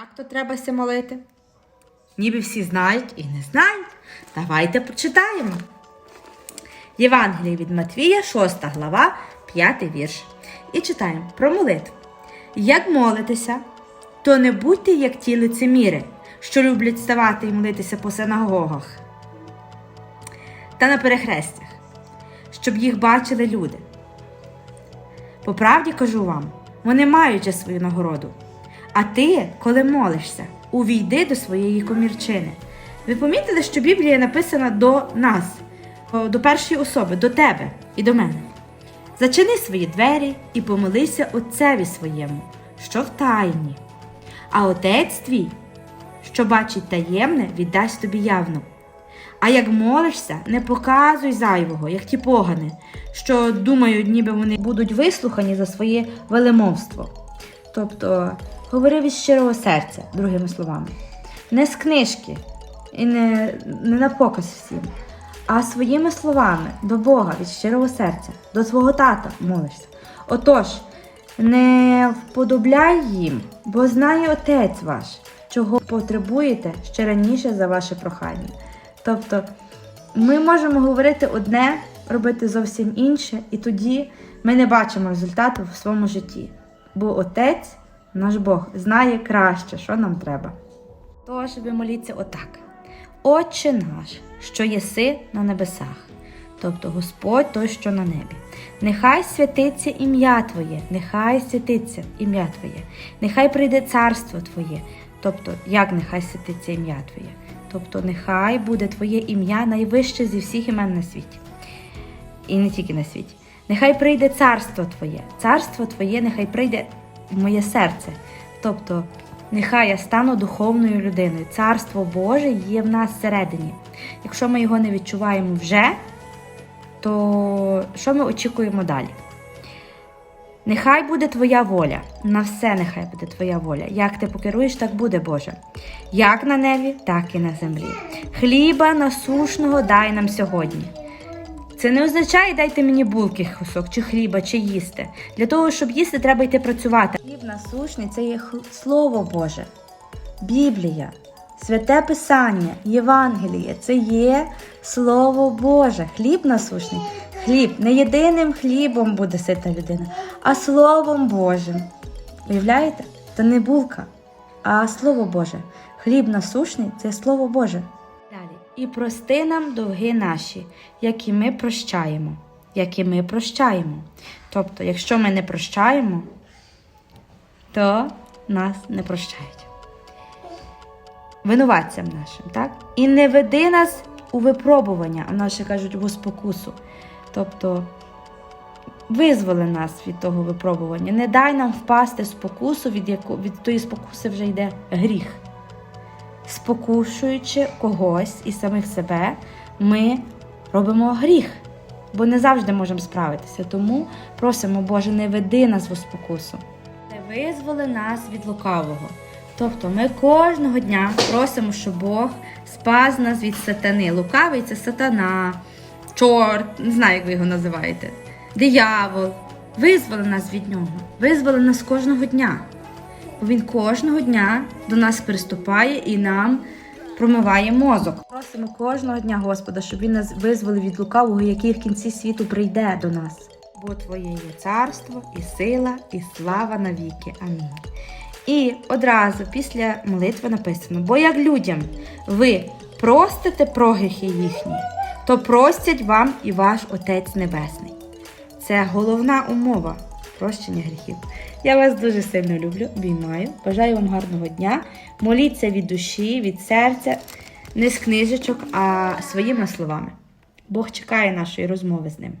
Як то треба ся молити? Ніби всі знають і не знають. Давайте почитаємо. Євангеліє від Матвія, 6 глава, 5 вірш. І читаємо про молитву. Як молитеся, то не будьте як ті лицеміри, що люблять ставати і молитися по синагогах та на перехрестях, щоб їх бачили люди. По правді кажу вам, вони мають свою нагороду. А ти, коли молишся, увійди до своєї комірчини. Ви помітили, що Біблія написана до нас, до першої особи, до тебе і до мене. Зачини свої двері і помолися Отцеві своєму, що в тайні. А Отець твій, що бачить таємне, віддасть тобі явно. А як молишся, не показуй зайвого, як ті погани, що думають, ніби вони будуть вислухані за своє велемовство. Тобто, говори від щирого серця, другими словами. Не з книжки і не, не на показ всім, а своїми словами до Бога від щирого серця, до свого тата молишся. Отож, не вподобляй їм, бо знає Отець ваш, чого потребуєте ще раніше за ваше прохання. Тобто, ми можемо говорити одне, робити зовсім інше, і тоді ми не бачимо результату в своєму житті. Бо Отець, наш Бог, знає краще, що нам треба. Тож ви моліться отак: Отче наш, що єси на небесах, тобто Господь той, що на небі. Нехай святиться ім'я Твоє, нехай святиться ім'я Твоє, нехай прийде царство Твоє. Тобто, як нехай святиться ім'я Твоє? Тобто, нехай буде Твоє ім'я найвище зі всіх імен на світі. І не тільки на світі. Нехай прийде царство Твоє. Царство Твоє, нехай прийде моє серце. Тобто, нехай я стану духовною людиною. Царство Боже є в нас всередині. Якщо ми його не відчуваємо вже, то що ми очікуємо далі? Нехай буде твоя воля, на все нехай буде твоя воля. Як ти покеруєш, так буде, Боже. Як на небі, так і на землі. Хліба насушного дай нам сьогодні. Це не означає дайте мені булки кусок, чи хліба, чи їсти. Для того, щоб їсти, треба йти працювати. Хліб насушний це є Слово Боже, Біблія, Святе Писання, Євангеліє це є Слово Боже. Хліб насушний. Хліб не єдиним хлібом буде сита людина, а Словом Божим. Уявляєте? Це не булка, а Слово Боже. Хліб насушний це Слово Боже. І прости нам довги наші, які ми прощаємо, які ми прощаємо. Тобто, якщо ми не прощаємо, то нас не прощають. Винуватцям нашим, так? І не веди нас у випробування, а наші кажуть у спокусу. Тобто визволи нас від того випробування. Не дай нам впасти спокусу, від, яко, від тої спокуси вже йде гріх. Спокушуючи когось і самих себе, ми робимо гріх, бо не завжди можемо справитися. Тому просимо, Боже, не веди нас в спокусу. Не визволи нас від лукавого. Тобто ми кожного дня просимо, щоб Бог спас нас від сатани. Лукавий це сатана, чорт, не знаю, як ви його називаєте, диявол. Визволи нас від нього, визволи нас кожного дня. Він кожного дня до нас приступає і нам промиває мозок. Просимо кожного дня, Господа, щоб він нас визволив від лукавого, який в кінці світу прийде до нас. Бо Твоє є царство, і сила, і слава навіки. Амінь. І одразу після молитви написано: бо як людям ви простите прогріхи їхні, то простять вам і ваш Отець Небесний. Це головна умова прощення гріхів. Я вас дуже сильно люблю, обіймаю. Бажаю вам гарного дня. Моліться від душі, від серця, не з книжечок, а своїми словами. Бог чекає нашої розмови з ним.